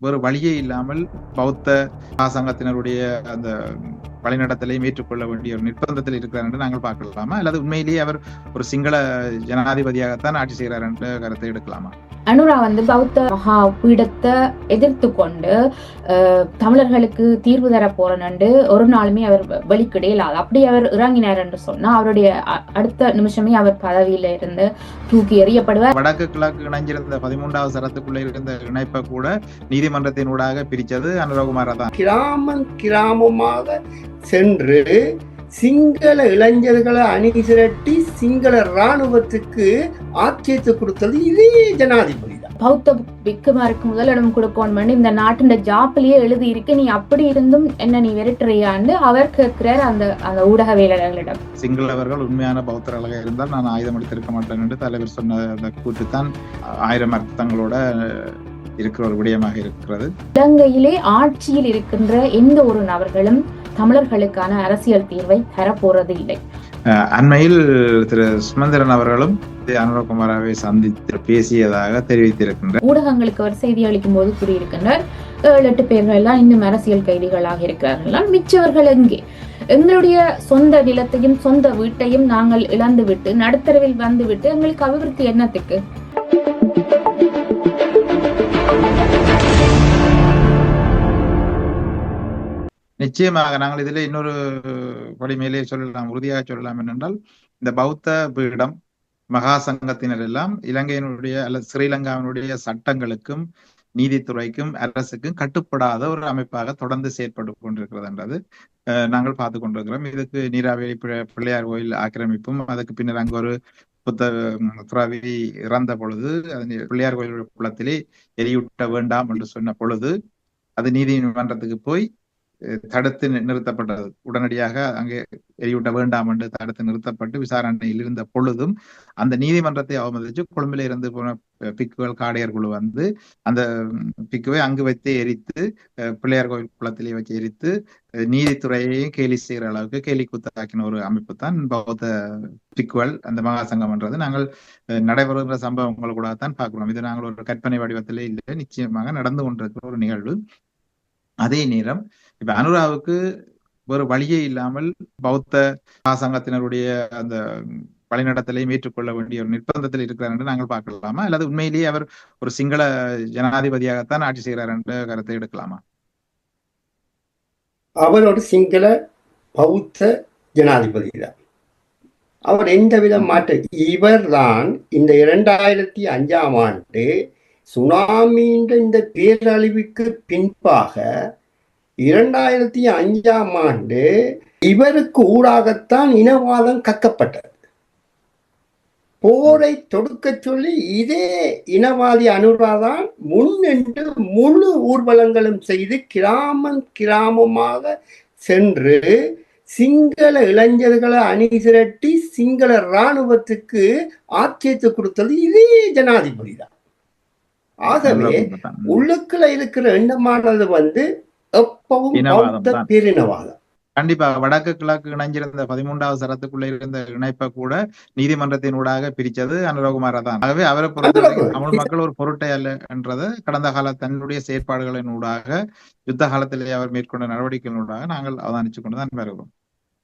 வேறு வழியே இல்லாமல் பௌத்த சங்கத்தினருடைய அந்த வழிநடத்தலையும் ஏற்றுக்கொள்ள வேண்டிய ஒரு நிர்பந்தத்தில் இருக்கிறார் என்று நாங்கள் பார்க்கலாமா? அல்லது உண்மையிலேயே அவர் ஒரு சிங்கள ஜனாதிபதியாகத்தான் ஆட்சி செய்கிறார் என்ற கருத்தை எடுக்கலாமா? அனுரா வந்து பௌத்த மகா பீடத்தை எதிர்த்து கொண்டு தமிழர்களுக்கு தீர்வு தர போறேன்னு ஒரு நாளுமே அவர் வெளிக்கிடையிலாது அப்படி அவர் இறங்கினார் என்று சொன்னா அவருடைய அடுத்த நிமிஷமே அவர் பதவியில இருந்து தூக்கி எறியப்படுவார். வடக்கு கிழக்கு இணைஞ்சிருந்த பதிமூன்றாவது சரத்துக்குள்ள இருந்த இணைப்பை கூட நீதிமன்றத்தின் ஊடாக பிரிச்சது அனுரகுமாரா தான். கிராமம் கிராமமாக சென்று சிங்கள இளைஞர்களை அணி திரட்டி சிங்கள இராணுவத்துக்கு ஆட்சியத்தை கொடுத்தது இதே ஜனாதிபதி தான். பௌத்த பிக்குமாருக்கு முதலிடம் கொடுக்கணும் இந்த நாட்டின் ஜாப்பிலேயே எழுதி இருக்கு நீ அப்படி இருந்தும் என்ன நீ விரட்டுறியான்னு அவர் கேட்கிறார் அந்த அந்த ஊடகவியலாளர்களிடம். சிங்களவர்கள் உண்மையான பௌத்தர்களாக இருந்தால் நான் ஆயுதம் எடுத்திருக்க மாட்டேன் என்று தலைவர் சொன்ன அந்த கூற்றுத்தான் ஆயிரம் அர்த்தங்களோட இருக்கிற ஒரு விடயமாக இருக்கிறது. இலங்கையிலே ஆட்சியில் இருக்கின்ற எந்த ஒரு நபர்களும் தமிழர்களுக்கான அரசியல் தீர்வை தரப்போறது இல்லை. அண்மையில் திரு சுமந்திரன் அவர்களும் அனுரகுமாராவை சந்தித்து பேசியதாக தெரிவித்திருக்கின்றார் ஊடகங்களுக்கு அவர் செய்தி அளிக்கும் போது கூறியிருக்கின்றார் ஏழு எட்டு பேர்கள் எல்லாம் இன்னும் அரசியல் கைதிகளாக இருக்கிறார்கள் மிச்சவர்கள் எங்கே? எங்களுடைய சொந்த நிலத்தையும் சொந்த வீட்டையும் நாங்கள் இழந்துவிட்டு நடுத்தரவில் வந்துவிட்டு எங்களுக்கு அபிவிருத்தி என்னத்துக்கு? நிச்சயமாக நாங்கள் இதில் இன்னொரு படி மேலே சொல்லலாம் உறுதியாக சொல்லலாம் என்னென்றால் இந்த பௌத்த பீடம் மகா சங்கத்தினர் எல்லாம் இலங்கையினுடைய அல்லது ஸ்ரீலங்காவினுடைய சட்டங்களுக்கும் நீதித்துறைக்கும் அரசுக்கும் கட்டுப்படாத ஒரு அமைப்பாக தொடர்ந்து செயற்பட்டு கொண்டிருக்கிறதுன்றது அஹ், நாங்கள் பார்த்து கொண்டிருக்கிறோம். இதுக்கு நீராவேலி பிள்ளையார் கோயில் ஆக்கிரமிப்பும் அதுக்கு பின்னர் அங்கு ஒரு புத்த துறவி இறந்த பொழுது அது பிள்ளையார் கோயில் குளத்திலே எரியூட்ட வேண்டாம் என்று சொன்ன பொழுது அது நீதிமன்றத்துக்கு போய் தடுத்து நிறுத்தப்பட்டது. உடனடியாக அங்கே எரியூட்ட வேண்டாம் என்று தடுத்து நிறுத்தப்பட்டு விசாரணையில் இருந்த பொழுதும் அந்த நீதிமன்றத்தை அவமதிச்சு கொழும்பில இருந்து போன பிக்குகள் காடையர் குழு வந்து அந்த பிக்குவை அங்கு வைத்து எரித்து அஹ், பிள்ளையார் கோயில் குளத்திலே வச்சு எரித்து நீதித்துறையை நீதித்துறையையும் கேலி செய்கிற அளவுக்கு கேலி கூத்தாக்கின ஒரு அமைப்பு தான் பௌத்த பிக்குகள் அந்த மகாசங்கம்ன்றது நாங்கள் அஹ், நடைபெறுகிற சம்பவங்கள் கூட தான் பார்க்கிறோம். இது நாங்கள் ஒரு கற்பனை வடிவத்திலே இல்லை நிச்சயமாக நடந்து கொண்டிருக்கிற ஒரு நிகழ்வு. அதே நேரம் இப்ப அனுராவுக்கு வேறு வழியே இல்லாமல் பௌத்த சங்கத்தினருடைய அந்த வழிநடத்தலையும் ஏற்றுக்கொள்ள வேண்டிய ஒரு நிர்பந்தத்தில் இருக்கிறார் என்று நாங்கள் பார்க்கலாமா? அல்லது உண்மையிலேயே அவர் ஒரு சிங்கள ஜனாதிபதியாகத்தான் ஆட்சி செய்கிறார் என்ற கருத்தை எடுக்கலாமா? அவர் ஒரு சிங்கள பௌத்த ஜனாதிபதி தான் அவர் எந்தவித மாற்ற இவர்தான் இந்த இரண்டாயிரத்தி அஞ்சாம் ஆண்டு சுனாமின்ற இந்த பேரழிவுக்கு பின்பாக இரண்டாயிரத்தி அஞ்சாம் ஆண்டு இவருக்கு ஊடாகத்தான் இனவாதம் கக்கப்பட்டது போரை தொடுக்கச் சொல்லி இதே இனவாதி அனுராதான் முன்னின்று முழு ஊர்வலங்களும் செய்து கிராமம் கிராமமாக சென்று சிங்கள இளைஞர்களை அணி திரட்டி சிங்கள இராணுவத்துக்கு ஆட்சியத்தை கொடுத்தது இதே ஜனாதிபதி தான் ஆகவே உள்ளுக்குள்ள இருக்கிற எண்ணமானது வந்து எப்பவும் பௌத்த தான். பேரினவாதம். கண்டிப்பாக வடக்கு கிழக்கு இணைஞ்சிருந்த பதிமூன்றாவது சரத்துக்குள்ள இருந்த இணைப்பை கூட நீதிமன்றத்தின் ஊடாக பிரிச்சது அனுரகுமாரா தான் ஆகவே அவரை பொறுத்தவரைக்கும் தமிழ் மக்கள் ஒரு பொருட்டை அல்ல என்றதை கடந்த கால தன்னுடைய செயற்பாடுகளின் ஊடாக யுத்த காலத்திலே அவர் மேற்கொண்ட நடவடிக்கைகளின் ஊடாக நாங்கள் அவதானிச்சு கொண்டுதான் வருகிறோம்.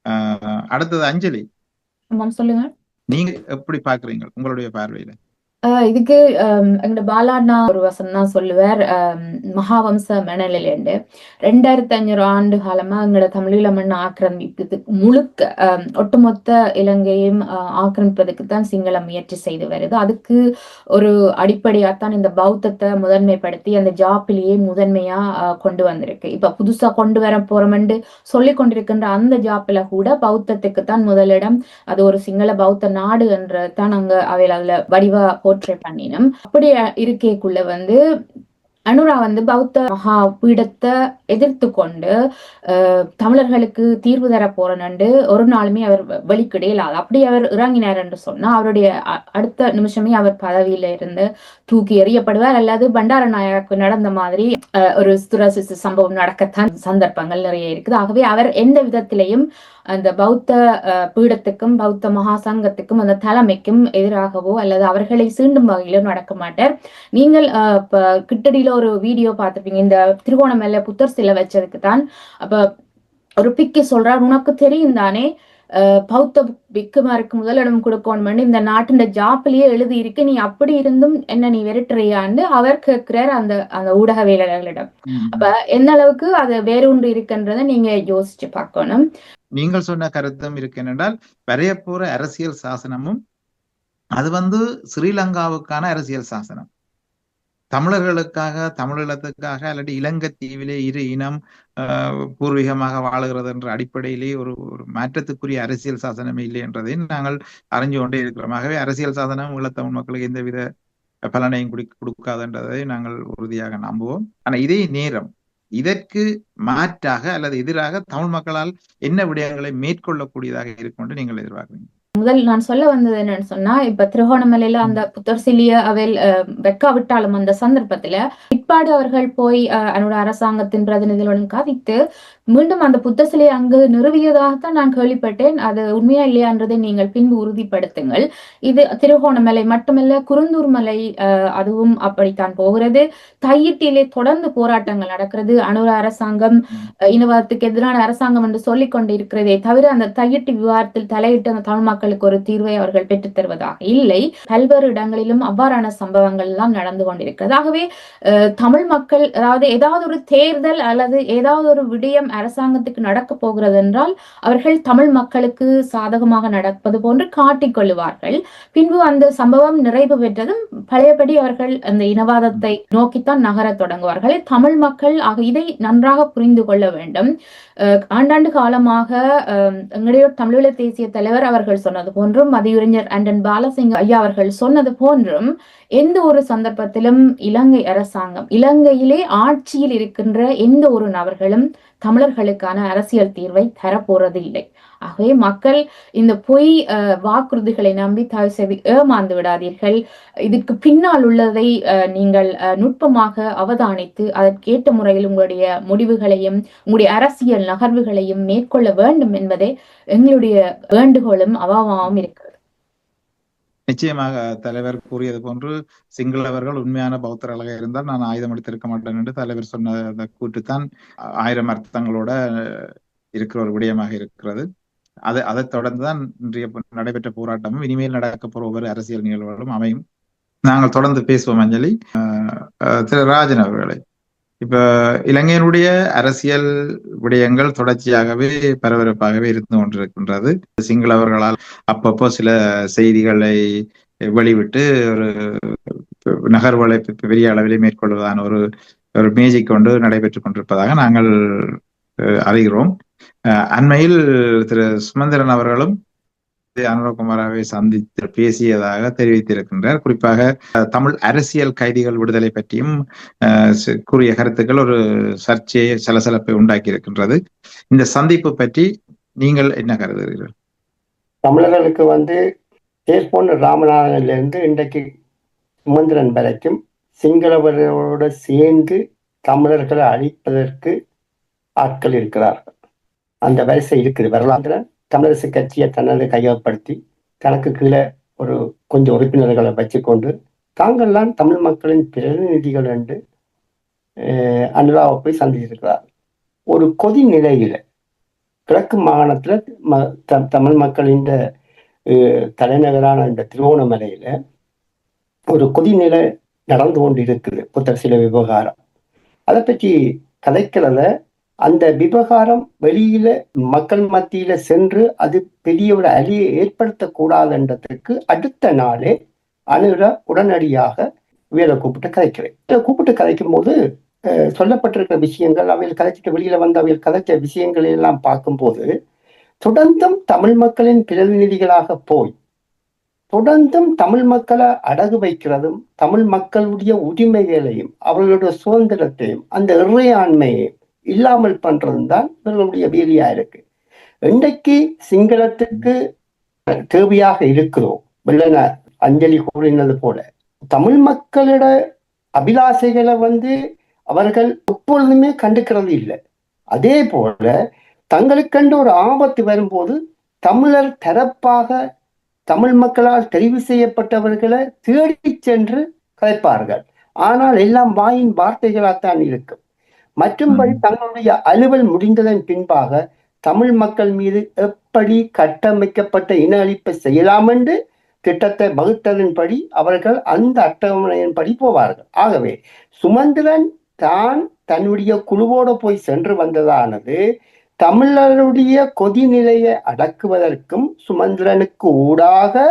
ஆஹ் அடுத்தது அஞ்சலி. சொல்லுங்க. நீங்க எப்படி பாக்குறீங்க உங்களுடைய பார்வையில? இதுக்கு ஆம், எங்கட பாலாண்ணா ஒரு வசனம் தான் சொல்லுவார். மகாவம்ச மணலிலேண்டு ரெண்டாயிரத்தி ஐநூறு ஆண்டு காலமா எங்கட தமிழீழ மண் ஆக்கிரமிப்பது முழுக்க ஒட்டுமொத்த இலங்கையும் ஆக்கிரமிப்பதுக்கு ஆக்கிரமிப்பதற்கு தான் சிங்களம் முயற்சி செய்து வருது. அதுக்கு ஒரு அடிப்படையாத்தான் இந்த பௌத்தத்தை முதன்மைப்படுத்தி அந்த ஜாப்பிலேயே முதன்மையா கொண்டு வந்திருக்கு. இப்ப புதுசா கொண்டு வர போறோம்னு சொல்லி கொண்டிருக்கின்ற அந்த ஜாப்பில கூட பௌத்தத்துக்கு தான் முதலிடம். அது ஒரு சிங்கள பௌத்த நாடு என்ற தான் அங்க அவையில் அதுல வடிவா போர்ட்ரே பண்ணினோம். அப்படி இருக்கைக்குள்ள வந்து அனுரா வந்து பௌத்த மகா பீடத்தை எதிர்த்து கொண்டு தமிழர்களுக்கு தீர்வு தர போறனண்டு ஒரு நாளுமே அவர் வெளிக்கிடையிலாது அப்படி அவர் இறங்கினார் என்று சொன்னா அவருடைய அடுத்த நிமிஷமே அவர் பதவியில இருந்து தூக்கி எறியப்படுவார். அல்லது பண்டார நாயக்கு நடந்த மாதிரி அஹ், ஒரு துரசிசு சம்பவம் நடக்கத்தான் சந்தர்ப்பங்கள் நிறைய இருக்குது. ஆகவே அவர் எந்த விதத்திலையும் அந்த பௌத்த பீடத்துக்கும் பௌத்த மகா சங்கத்துக்கும் அந்த தலைமைக்கும் எதிராகவோ அல்லது அவர்களை சீண்டும் வகையிலோ நடக்க மாட்டார். நீங்கள் கிட்டடியில ஒரு வீடியோ பார்த்திருப்பீங்க. இந்த திருவோணமலை புத்தர் சிலை வச்சதுக்கு தான். அப்ப ஒரு பிக்கு சொல்றார் உனக்கு தெரியும் தானே பௌத்த பிக்குமாருக்கு முதலிடம் கொடுக்கணும் இந்த நாட்டின் ஜாப்பிலேயே எழுதி இருக்கு நீ அப்படி இருந்தும் என்ன நீ விரட்டுறியான்னு அவர் கேட்கிறார் அந்த அந்த ஊடகவியலாளர்களிடம். அப்ப எந்த அளவுக்கு அது வேரூன்று இருக்குன்றதை நீங்க யோசிச்சு பார்க்கணும். நீங்கள் சொன்ன கருத்தும் இருக்கு என்னென்றால் வரைய போற அரசியல் சாசனமும் அது வந்து ஸ்ரீலங்காவுக்கான அரசியல் சாசனம். தமிழர்களுக்காக தமிழீழத்துக்காக அல்லது இலங்கை தீவிலே இரு இனம் ஆஹ், பூர்வீகமாக வாழுகிறது என்ற அடிப்படையிலே ஒரு ஒரு மாற்றத்துக்குரிய அரசியல் சாசனம் இல்லை என்றதை நாங்கள் அறிஞ்சு கொண்டே இருக்கிறோம். ஆகவே அரசியல் சாசனம் ஈழத்தமிழ் மக்களுக்கு எந்தவித பலனையும் குடி கொடுக்காதுன்றதை நாங்கள் உறுதியாக நம்புவோம். ஆனா இதே நேரம் இதற்கு மாற்றாக அல்லது எதிராக தமிழ் மக்களால் என்ன விடயங்களை மேற்கொள்ளக்கூடியதாக இருக்கும் என்று நீங்கள் எதிர்பார்க்கிறீங்க? முதல் நான் சொல்ல வந்தது என்னன்னு சொன்னா இப்ப திருகோணமலையில அந்த புத்தர் சிலிய அவைல் அஹ், வெக்காவிட்டாலும் அந்த சந்தர்ப்பத்துல பிற்பாடு அவர்கள் போய் அதனோட அரசாங்கத்தின் பிரதிநிதிகளுடன் கவித்து மீண்டும் அந்த புத்த சிலை அங்கு நிறுவியதாகத்தான் நான் கேள்விப்பட்டேன். அது உண்மையா இல்லையான்றதை நீங்கள் பின்பு உறுதிப்படுத்துங்கள். இது திருகோணமலை மட்டுமல்ல குருந்தூர் மலை அதுவும் அப்படித்தான் போகிறது. தையிட்டிலே தொடர்ந்து போராட்டங்கள் நடக்கிறது. அனுர அரசாங்கம் அஹ், இனவாதத்துக்கு எதிரான அரசாங்கம் என்று சொல்லிக் கொண்டிருக்கிறதே தவிர அந்த தையிட்டு விவகாரத்தில் தலையிட்டு அந்த தமிழ் மக்களுக்கு ஒரு தீர்வை அவர்கள் பெற்றுத் தருவதாக இல்லை. பல்வேறு இடங்களிலும் அவ்வாறான சம்பவங்கள் எல்லாம் நடந்து கொண்டிருக்கிறது. ஆகவே அஹ், தமிழ் மக்கள் அதாவது ஏதாவது ஒரு தேர்தல் அல்லது ஏதாவது ஒரு விடயம் அரசாங்கத்துக்கு நடக்க போகிறது என்றால் அவர்கள் தமிழ் மக்களுக்கு சாதகமாக நடப்பது போன்று காட்டிக்கொள்ளுவார்கள். பின்பு அந்த சம்பவம் நிறைவு பெற்றதும் பழையபடி அவர்கள் அந்த இனவாதத்தை நோக்கித்தான் நகரத் தொடங்குவார்கள். தமிழ் மக்கள் ஆக இதை நன்றாக புரிந்து கொள்ள வேண்டும். ஆண்டாண்டு காலமாக அஹ், எங்களுடைய தமிழீழ தேசிய தலைவர் அவர்கள் சொன்னது போன்றும் மதியுறிஞர் அண்டன் பாலசிங்க ஐயா அவர்கள் சொன்னது போன்றும் எந்த ஒரு சந்தர்ப்பத்திலும் இலங்கை அரசாங்கம் இலங்கையிலே ஆட்சியில் இருக்கின்ற எந்த ஒரு நபர்களும் தமிழர்களுக்கான அரசியல் தீர்வை தரப்போறது இல்லை. ஆகவே மக்கள் இந்த பொய் அஹ், வாக்குறுதிகளை நம்பி தயவு செய்து ஏமாந்து விடாதீர்கள். இதற்கு பின்னால் உள்ளதை அஹ், நீங்கள் அஹ், நுட்பமாக அவதானித்து அதற்கேற்ற முறையில் உங்களுடைய முடிவுகளையும் உங்களுடைய அரசியல் நகர்வுகளையும் மேற்கொள்ள வேண்டும் என்பதே எங்களுடைய வேண்டுகோளும் அவாவாவும் இருக்கு நிச்சயமாக தலைவர் கூறியது போன்று சிங்களவர்கள் உண்மையான பௌத்தர்களாக இருந்தால் நான் ஆயுதம் எடுத்திருக்க மாட்டேன் என்று தலைவர் சொன்ன அந்த கூற்றுத்தான் ஆயிரம் அர்த்தங்களோட இருக்கிற ஒரு விடயமாக இருக்கிறது. அது அதைத் தொடர்ந்துதான் இன்றைய நடைபெற்ற போராட்டமும் இனிமேல் நடக்க போற ஒவ்வொரு அரசியல் நிகழ்வுகளும் அமையும். நாங்கள் தொடர்ந்து பேசுவோம் அஞ்சலி. திரு ராஜன் அவர்களை. இப்ப இலங்கையினுடைய அரசியல் விடயங்கள் தொடர்ச்சியாகவே பரபரப்பாகவே இருந்து கொண்டிருக்கின்றது. சிங்களவர்களால் அப்பப்போ சில செய்திகளை வெளிவிட்டு ஒரு நகர்வுகளை பெரிய அளவிலே மேற்கொள்வதான ஒரு ஒரு மேஜிக் கொண்டு நடைபெற்றுக் கொண்டிருப்பதாக நாங்கள் அறிகிறோம். அஹ், அண்மையில் திரு சுமந்திரன் அவர்களும் அனுரகுமாராவை சந்தித்து பேசியதாக தெரிவித்திருக்கின்றார். குறிப்பாக தமிழ் அரசியல் கைதிகள் விடுதலை பற்றியும் கூறிய கருத்துக்கள் ஒரு சர்ச்சையை சலசலப்பை உண்டாக்கி இருக்கின்றது இந்த சந்திப்பு பற்றி நீங்கள் என்ன கருதுகிறீர்கள்? தமிழர்களுக்கு வந்து தேர்பொன் இருந்து இன்றைக்கு சுமந்திரன் வரைக்கும் சிங்களவர்களோட சேர்ந்து தமிழர்களை அழிப்பதற்கு ஆட்கள் இருக்கிறார்கள். அந்த வரிசை இருக்குது வரலாந்திரன் தமிழரசு கட்சியை தனது கையகப்படுத்தி தனக்கு கீழே ஒரு கொஞ்சம் உறுப்பினர்களை வச்சுக்கொண்டு தாங்கள்லாம் தமிழ் மக்களின் பிரதிநிதிகள் என்று அனுராவை போய் சந்திச்சிருக்கிறார் ஒரு கொதி நிலையில கிழக்கு மாகாணத்துல ம- த- தமிழ் மக்களின் தலைநகரான இந்த திருவோணமலையில ஒரு கொதிநிலை நடந்து கொண்டு இருக்குது புத்தர் சில விவகாரம். அதை பற்றி கதைக்கிறத அந்த விவகாரம் வெளியில மக்கள் மத்தியில சென்று அது பெரிய ஒரு அலியை ஏற்படுத்தக்கூடாதுன்றதுக்கு அடுத்த நாளே அனுரா உடனடியாக இவரை கூப்பிட்டு கதைக்கிறேன். இவரை கூப்பிட்டு கதைக்கும் போது சொல்லப்பட்டிருக்கிற விஷயங்கள் அவையில் கதைச்சிட்டு வெளியில வந்து அவையில் கதைச்ச விஷயங்களை எல்லாம் பார்க்கும்போது தொடர்ந்தும் தமிழ் மக்களின் பிரதிநிதிகளாக போய் தொடர்ந்தும் தமிழ் மக்களை அடகு வைக்கிறதும் தமிழ் மக்களுடைய உரிமைகளையும் அவர்களுடைய சுதந்திரத்தையும் அந்த இறையாண்மையையும் இல்லாமல் பண்றதும் தான் இவர்களுடைய வேலையா இருக்கு. இன்றைக்கு சிங்களத்துக்கு தேவையாக இருக்கிறோம். வெள்ளன அஞ்சலி கூறினது போல. தமிழ் மக்களோட அபிலாசைகளை வந்து அவர்கள் எப்பொழுதுமே கண்டுக்கிறது இல்லை. அதே போல தங்களுக்கென்று ஒரு ஆபத்து வரும்போது தமிழர் தரப்பாக தமிழ் மக்களால் தெரிவு செய்யப்பட்டவர்களை தேடி சென்று கலைப்பார்கள். ஆனால் எல்லாம் வாயின் வார்த்தைகளாகத்தான் இருக்கும். மற்றும்படி தங்களுடைய அலுவல் முடிந்ததன் பின்பாக தமிழ் மக்கள் மீது எப்படி கட்டமைக்கப்பட்ட இன அழிப்பை செய்யலாம் என்று திட்டத்தை வகுத்ததன்படி அவர்கள் அந்த அட்டவணையின்படி போவார்கள். ஆகவே சுமந்திரன் தான் தன்னுடைய குழுவோடு போய் சென்று வந்ததானது தமிழருடைய கொதிநிலையை அடக்குவதற்கும் சுமந்திரனுக்கு ஊடாக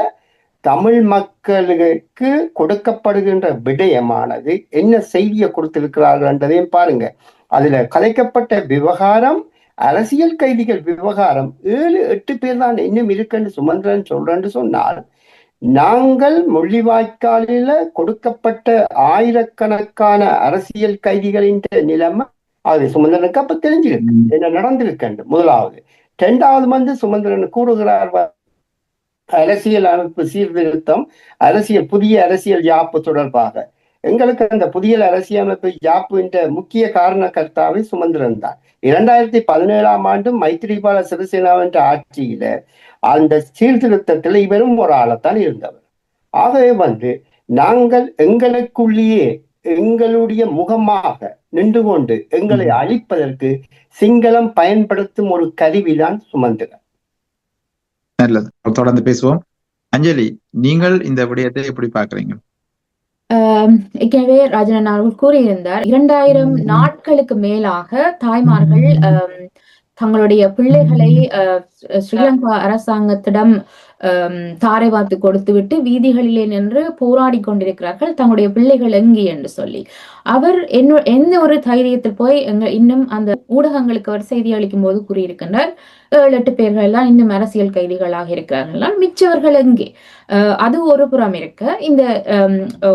தமிழ் மக்களுக்கு கொடுக்கப்படுகின்ற விடயமானது. என்ன செய்தியை கொடுத்திருக்கிறார்கள் என்றதையும் பாருங்க. அதுல கலைக்கப்பட்ட விவகாரம் அரசியல் கைதிகள் விவகாரம் ஏழு எட்டு பேர் தான் இன்னும் இருக்குன்னு சுமந்திரன் சொல்றேன்னு சொன்னால் நாங்கள் முள்ளிவாய்க்காலில கொடுக்கப்பட்ட ஆயிரக்கணக்கான அரசியல் கைதிகளின் நிலைமை அது சுமந்திரனுக்கு அப்ப தெரிஞ்சிருக்கு. என்ன நடந்திருக்கு முதலாவது. இரண்டாவது வந்து சுமந்திரன் கூறுகிறார் அரசியல் அமைப்பு சீர்திருத்தம் அரசியல் புதிய அரசியல் யாப்பு தொடர்பாக. எங்களுக்கு அந்த புதிய அரசியலமைப்பு யாப்பு என்ற முக்கிய காரணகர்த்தாவை சுமந்திரன் தான் இரண்டாயிரத்தி பதினேழாம் ஆண்டு மைத்திரிபால சிறிசேனா என்ற ஆட்சியில அந்த சீர்திருத்தத்தில் இவரும் ஒரு ஆளத்தான் இருந்தவர். ஆகவே வந்து நாங்கள் எங்களுக்குள்ளேயே எங்களுடைய முகமாக நின்று கொண்டு எங்களை அழிப்பதற்கு சிங்களம் பயன்படுத்தும் ஒரு கருவிதான் சுமந்திரன். நல்லது. தொடர்ந்து பேசுவோம். அஞ்சலி நீங்கள் இந்த விடயத்தை எப்படி பாக்குறீங்க ஏற்கனவே ராஜனன் அவர்கள் கூறியிருந்தார் இரண்டாயிரம் நாட்களுக்கு மேலாக தாய்மார்கள் தங்களுடைய பிள்ளைகளை ஸ்ரீலங்கா அரசாங்கத்திடம் தாரை வாத்து கொடுத்து விட்டு வீதிகளிலே நின்று போராடி கொண்டிருக்கிறார்கள். தங்களுடைய பிள்ளைகள் எங்கே என்று சொல்லி. அவர் என்ன எந்த ஒரு தைரியத்தில் போய் எங்க இன்னும் அந்த ஊடகங்களுக்கு அவர் செய்தி அளிக்கும் போது கூறியிருக்கின்றார் ஏழு எட்டு பேர்கள் எல்லாம் இன்னும் அரசியல் கைதிகளாக இருக்கிறார்கள். மிச்சவர்கள் எங்கே? அது ஒரு புறம் இருக்க. இந்த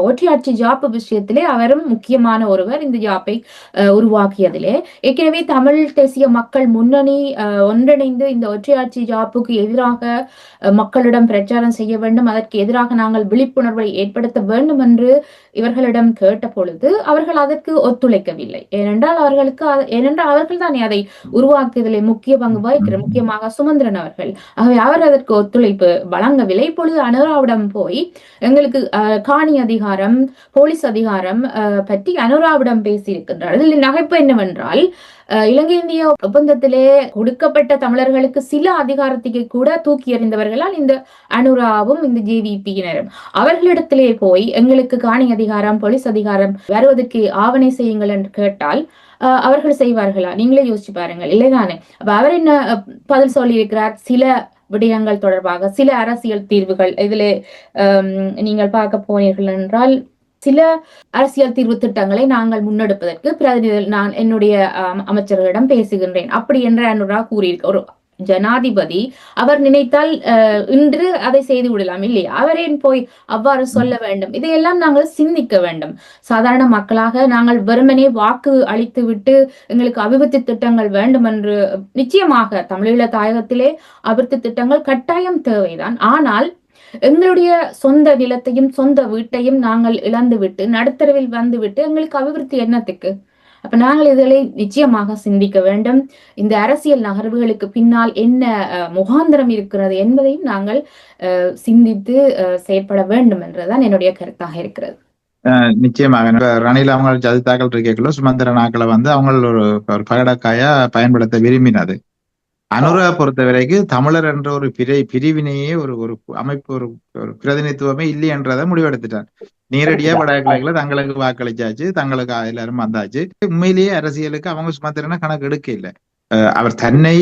ஒற்றையாட்சி ஜாப்பு விஷயத்திலே அவரும் முக்கியமான ஒருவர் இந்த ஜாப்பை உருவாக்கியதிலே. ஏற்கனவே தமிழ் தேசிய மக்கள் முன்னணி ஒன்றிணைந்து இந்த ஒற்றையாட்சி ஜாப்புக்கு எதிராக மக்களிடம் பிரச்சாரம் செய்ய வேண்டும். அதற்கு எதிராக நாங்கள் விழிப்புணர்வை ஏற்படுத்த வேண்டும் என்று இவர்களிடம் கேட்ட பொழுது அவர்கள் அதற்கு ஒத்துழைக்கவில்லை. ஏனென்றால் அவர்களுக்கு ஏனென்றால் அவர்கள் தானே அதை உருவாக்குவதில் முக்கிய பங்கு வகிக்கிற முக்கியமாக சுமந்திரன் அவர்கள். ஆகவே அவர் அதற்கு ஒத்துழைப்பு வழங்கவில்லை. இப்பொழுது அனுராவிடம் போய் எங்களுக்கு காணி அதிகாரம் போலீஸ் அதிகாரம் பற்றி அனுராவிடம் பேசியிருக்கின்றார். இதில் நகைப்பு என்னவென்றால் இலங்கை இந்திய ஒப்பந்தத்திலே கொடுக்கப்பட்ட தமிழர்களுக்கு சில அதிகாரத்துக்கு கூட தூக்கி எறிந்தவர்களால் இந்த அனுராவும் இந்த ஜேவிபியினரும் அவர்களிடத்திலே போய் எங்களுக்கு காணி அதிகாரம் போலீஸ் அதிகாரம் வருவதற்கு ஆவணை செய்யுங்கள் என்று கேட்டால் அவர்கள் செய்வார்களா? நீங்களே யோசிச்சு பாருங்கள். இல்லைதானே அப்ப அவர் என்ன பதில் சொல்லியிருக்கிறார்? சில விடயங்கள் தொடர்பாக சில அரசியல் தீர்வுகள் இதிலே நீங்கள் பார்க்க போனீர்கள் என்றால் சில அரசியல் தீர்வு திட்டங்களை நாங்கள் முன்னெடுப்பதற்கு பிரதிநிதி நான் என்னுடைய அமைச்சர்களிடம் பேசுகின்றேன். அப்படி என்று அனுரா கூறியிருக்க ஒரு ஜனாதிபதி அவர் நினைத்தால் இன்று அதை செய்து விடலாம் இல்லையா? அவரேன் போய் அவ்வாறு சொல்ல வேண்டும்? இதையெல்லாம் நாங்கள் சிந்திக்க வேண்டும். சாதாரண மக்களாக நாங்கள் வெறுமனே வாக்கு அளித்து விட்டு எங்களுக்கு அபிவிருத்தி திட்டங்கள் வேண்டும் என்று நிச்சயமாக தமிழீழ தாயகத்திலே அபிவிருத்தி திட்டங்கள் கட்டாயம் தேவைதான். ஆனால் எங்களுடைய சொந்த நிலத்தையும் சொந்த வீட்டையும் நாங்கள் இழந்துவிட்டு நடுத்தரவில் வந்துவிட்டு எங்களுக்கு அபிவிருத்தி என்னத்துக்கு? அப்ப நாங்கள் இதில் நிச்சயமாக சிந்திக்க வேண்டும். இந்த அரசியல் நகர்வுகளுக்கு பின்னால் என்ன முகாந்திரம் இருக்கிறது என்பதையும் நாங்கள் சிந்தித்து செயற்பட வேண்டும் என்றுதான் என்னுடைய கருத்தாக இருக்கிறது. நிச்சயமாக. ரணில் அவங்க தாக்கல் இருக்கைக்குள்ள சுமந்திர நாக்களை வந்து அவங்க ஒரு பகடக்காயா பயன்படுத்த விரும்பினது. அனுரா பொறுத்த வரைக்கும் தமிழர் என்ற ஒரு பிரி பிரிவினையே ஒரு ஒரு அமைப்பு ஒரு ஒரு பிரதிநிதித்துவமே இல்லை என்றதை முடிவெடுத்துட்டார். நேரடியா வடகிழக்குல தங்களுக்கு வாக்களிச்சாச்சு தங்களுக்கு எல்லாரும் வந்தாச்சு. உண்மையிலேயே அரசியலுக்கு அவங்க சுமத்திரனா கணக்கு எடுக்க இல்லை அவர் தன்னை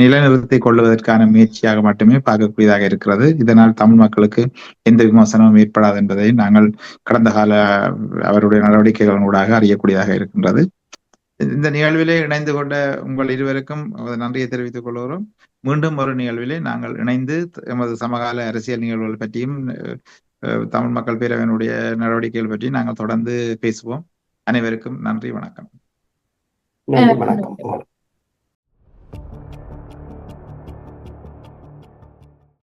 நிலைநிறுத்திக் கொள்வதற்கான முயற்சியாக மட்டுமே பார்க்கக்கூடியதாக இருக்கிறது. இதனால் தமிழ் மக்களுக்கு எந்த விமர்சனமும் ஏற்படாது என்பதை நாங்கள் கடந்த கால அவருடைய நடவடிக்கைகளின் ஊடாக அறியக்கூடியதாக இருக்கின்றது. இந்த நிகழ்விலே இணைந்து கொண்ட உங்கள் இருவருக்கும் நன்றியை தெரிவித்துக் கொள்கிறோம். மீண்டும் ஒரு நிகழ்விலே நாங்கள் இணைந்து எமது சமகால அரசியல் நிகழ்வுகள் பற்றியும் தமிழ் மக்கள் பேரவையினுடைய நடவடிக்கைகள் பற்றியும் நாங்கள் தொடர்ந்து பேசுவோம். அனைவருக்கும் நன்றி வணக்கம். நன்றி வணக்கம்.